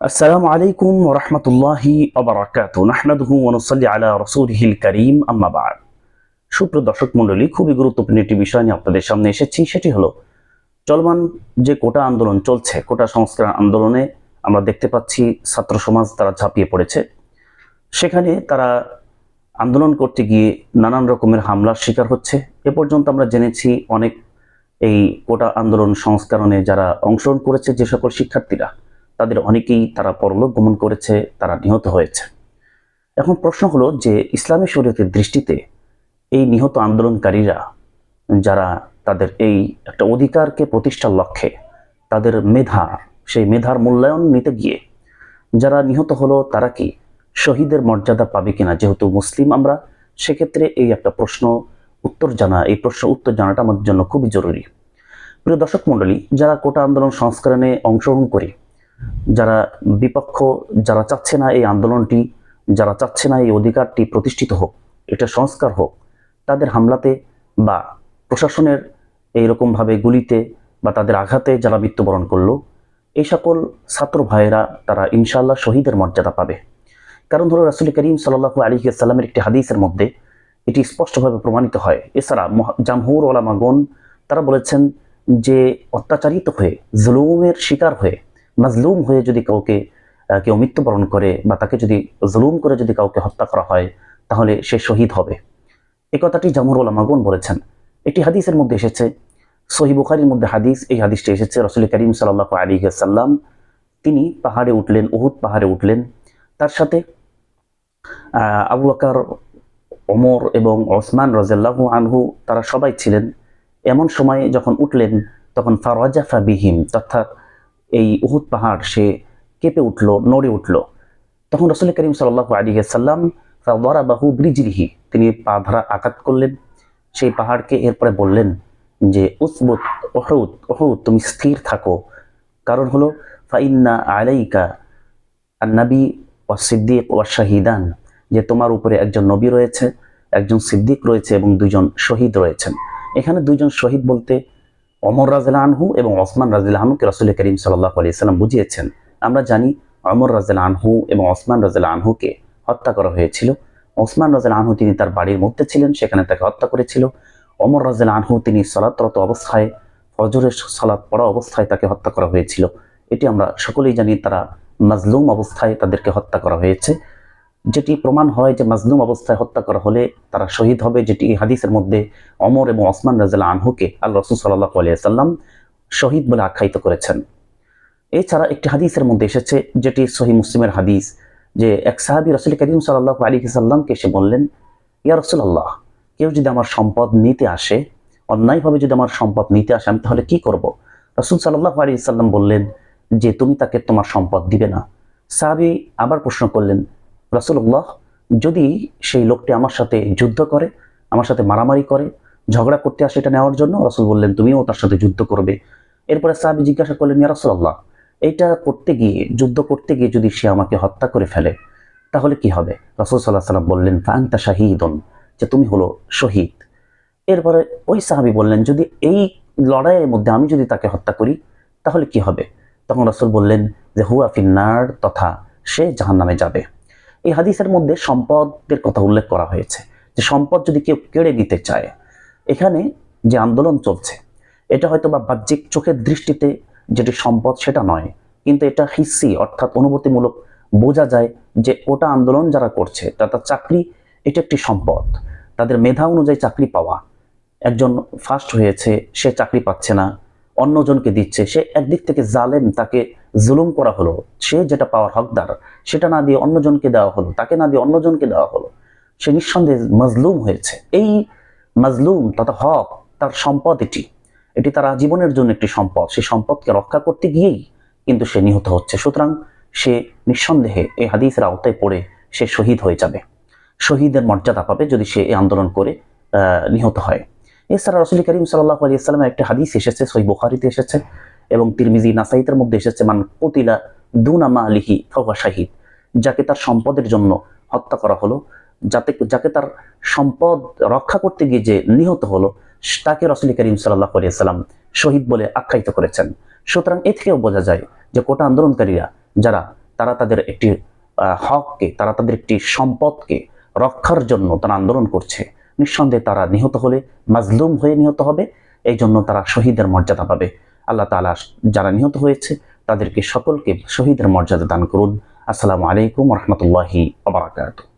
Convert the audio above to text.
আসসালামু আলাইকুম রহমতুল্লাহি আবরাকাত নাহমাদুহু ওয়া নুসাল্লি আলা রাসূলিহিল কারীম, আম্মা বা'দ। সুপ্রিয় দর্শক মণ্ডলী, খুবই গুরুত্বপূর্ণ একটি বিষয় নিয়ে আপনাদের সামনে এসেছি, সেটি হলো চলমান যে কোটা আন্দোলন চলছে, কোটা সংস্কার আন্দোলনে আমরা দেখতে পাচ্ছি ছাত্র সমাজ তারা ঝাঁপিয়ে পড়েছে। সেখানে তারা আন্দোলন করতে গিয়ে নানান রকমের হামলার শিকার হচ্ছে। এ পর্যন্ত আমরা জেনেছি অনেক এই কোটা আন্দোলন সংস্করণে যারা অংশগ্রহণ করেছে যে সকল শিক্ষার্থীরা। তাদের অনেকেই তারা পরলোক গমন করেছে, তারা নিহত হয়েছে। এখন প্রশ্ন হলো যে, ইসলামী শরীয়তের দৃষ্টিতে এই নিহত আন্দোলনকারীরা, যারা তাদের এই একটা অধিকারকে প্রতিষ্ঠার লক্ষ্যে তাদের মেধা, সেই মেধার মূল্যায়ন নিতে গিয়ে যারা নিহত হলো, তারা কি শহীদের মর্যাদা পাবে কিনা? যেহেতু মুসলিম আমরা, সেক্ষেত্রে এই একটা প্রশ্ন, উত্তর জানা, এই প্রশ্ন উত্তর জানাটা আমাদের জন্য খুবই জরুরি। প্রিয় দর্শক মণ্ডলী, যারা কোটা আন্দোলন সংস্করণে অংশগ্রহণ করে যারা বিপক্ষ, যারা চাচ্ছে না এই আন্দোলনটি, যারা চাচ্ছে না এই অধিকারটি প্রতিষ্ঠিত হোক, এটা সংস্কার হোক, তাদের হামলাতে বা প্রশাসনের এইরকমভাবে গুলিতে বা তাদের আঘাতে যারা মৃত্যুবরণ করল, এই সকল ছাত্র ভাইয়েরা তারা ইনশাল্লাহ শহীদের মর্যাদা পাবে। কারণ ধরো রাসুল করিম সাল্লাহু আলী সাল্লামের একটি হাদিসের মধ্যে এটি স্পষ্টভাবে প্রমাণিত হয়। এছাড়া মহা- জামহুর ওলামাগন তারা বলেছেন যে অত্যাচারিত হয়ে, জুলুমের শিকার হয়ে মাজলুম হয়ে যদি কাউকে কেউ মৃত্যুবরণ করে বা তাকে যদি জুলুম করে যদি কাউকে হত্যা করা হয়, তাহলে সে শহীদ হবে। এই কথাটি জামুর ওলামাগুন বলেছেন। একটি হাদিসের মধ্যে এসেছে, সহি বুখারির মধ্যে হাদিস, এই হাদিসটি এসেছে, রসুল করিম সাল্লাহ আলী সাল্লাম তিনি পাহাড়ে উঠলেন, উহুদ পাহাড়ে উঠলেন। তার সাথে আবু আকার ওমর এবং ওসমান রাজাল্লাহু আনহু, তারা সবাই ছিলেন। এমন সময়ে যখন উঠলেন, তখন ফারাজাফা বিহিম, অর্থাৎ এই উহুদ পাহাড় সে কেঁপে উঠল, নড়ে উঠল। তখন রসুল করিম সাল্লাহ আলী সাল্লাম বাহু ব্রিজরিহি, তিনি পা ধরা আঘাত করলেন। সেই পাহাড়কে এরপরে বললেন যে, উসবুত ওহুদ ওহুদ তুমি স্থির থাকো। কারণ হলো, ফাইন্না আলাইকা আর আন্নাবি ওয়া সিদ্দিক ওয়া শাহিদান যে তোমার উপরে একজন নবী রয়েছে, একজন সিদ্দিক রয়েছে এবং দুজন শহীদ রয়েছেন। এখানে দুইজন শহীদ বলতে অমর রাজিল আনহু এবং ওসমান রাজিল আনহুকে রসুল করিম সাল্লাহ আলি সাল্লাম বুঝিয়েছেন। আমরা জানি অমর রাজিল আনহু এবং ওসমান রাজিল আনহুকে হত্যা করা হয়েছিল। ওসমান রাজিল আনহু তিনি তার বাড়ির মধ্যে ছিলেন, সেখানে তাকে হত্যা করেছিল। অমর রাজিল আনহু তিনি সলাতরত অবস্থায়, ফজরের সালাত পড়া অবস্থায় তাকে হত্যা করা হয়েছিল। এটি আমরা সকলেই জানি তারা মাজলুম অবস্থায় তাদেরকে হত্যা করা হয়েছে। যেটি প্রমাণ হয় যে মাজলুম অবস্থায় হত্যা করা হলে তারা শহীদ হবে, যেটি হাদিসের মধ্যে অমর এবং ওসমান রাজিল্লা আনহুকে আল্লাহ রসুল সাল্লাহ আলিয়াল্লাম শহীদ বলে আখ্যায়িত করেছেন। এছাড়া একটি হাদিসের মধ্যে এসেছে, যেটি সহি মুসলিমের হাদিস, যে এক সাহাবি রসুল করিম সাল্লাহ আলী সাল্লামকে এসে বললেন, ইয়া রসুল্লাহ কেউ যদি আমার সম্পদ নিতে আসে, অন্যায়ভাবে যদি আমার সম্পদ নিতে আসে, আমি তাহলে কি করব? রসুল সাল্লাহ আলী সাল্লাম বললেন, যে তুমি তাকে তোমার সম্পদ দিবে না। সাহাবি আবার প্রশ্ন করলেন রসুল্লাহ যদি সেই লোকটি আমার সাথে যুদ্ধ করে, আমার সাথে মারামারি করে, ঝগড়া করতে আসে এটা নেওয়ার জন্য, রসুল বললেন, তুমিও তার সাথে যুদ্ধ করবে। এরপরে সাহাবি জিজ্ঞাসা করলেন, ইয়া রসুল্লাহ এইটা করতে গিয়ে, যুদ্ধ করতে গিয়ে যদি সে আমাকে হত্যা করে ফেলে, তাহলে কি হবে? রসুল সাল্লাহ সাল্লাম বললেন ফান্তা শাহিদন, যে তুমি হলো শহীদ। এরপরে ওই সাহাবি বললেন, যদি এই লড়াইয়ের মধ্যে আমি যদি তাকে হত্যা করি, তাহলে কি হবে? তখন রাসুল বললেন, যে হুয়া ফিন্নার তথা সে জাহান নামে যাবে। এই হাদিসের মধ্যে সম্পদের কথা উল্লেখ করা হয়েছে যে সম্পদ যদি কেউ কেড়ে নিতে চায়, এখানে যে আন্দোলন চলছে, এটা হয়তো বা বাহ্যিক চোখের দৃষ্টিতে যেটি সম্পদ সেটা নয়, কিন্তু এটা হিসি অর্থাৎ অনুভূতিমূলক বোঝা যায় যে ওটা আন্দোলন যারা করছে, তার চাকরি, এটা একটি সম্পদ। তাদের মেধা অনুযায়ী চাকরি পাওয়া, একজন ফার্স্ট হয়েছে, সে চাকরি পাচ্ছে না, অন্যজনকে দিচ্ছে, সে একদিক থেকে জালেম, তাকে জুলুম করা হলো, সে যেটা পাওয়ার হকদার, সেটা না দিয়ে অন্যজনকে দেওয়া হলো, তাকে না দিয়ে অন্যজনকে দেওয়া হলো, সে নিঃসন্দেহে মজলুম হয়েছে। এই মজলুম, তথা হক, তার সম্পদ এটি। এটি তার আজীবনের জন্য একটি সম্পদ। সেই সম্পদকে রক্ষা করতে গিয়েই কিন্তু সে নিহত হচ্ছে। সুতরাং সে নিঃসন্দেহে এই হাদিসের আওতায় পড়ে সে শহীদ হয়ে যাবে। শহীদের মর্যাদা পাবে যদি সে এই আন্দোলন করে নিহত হয়। এছাড়া রসুল করিম সাল্লাহ আলী ইসলামের একটা হাদিস এসেছে সই বুখারিতে এসেছে। এবং তিরমিজি নাসাইতের মধ্যে এসেছে, মান কতিলা দুনামা আলিহি ফাওয়া শাহিদ, যাকে তার সম্পদের জন্য হত্যা করা হলো, যাতে, যাকে তার সম্পদ রক্ষা করতে গিয়ে যে নিহত হলো, তাকে রসুল করিম সাল্লাহ সাল্লাম শহীদ বলে আখ্যায়িত করেছেন। সুতরাং এ থেকেও বোঝা যায় যে কোটা আন্দোলনকারীরা যারা, তারা তাদের একটি হককে, তারা তাদের একটি সম্পদকে রক্ষার জন্য তারা আন্দোলন করছে। নিঃসন্দেহে তারা নিহত হলে, মাজলুম হয়ে নিহত হবে এই জন্য তারা শহীদের মর্যাদা পাবে। আল্লাহ তালা যারা নিহত হয়েছে, তাদেরকে সকলকে শহীদের মর্যাদা দান করুন। আসসালামু আলাইকুম রহমতুল্লাহি আবরাকাতুহ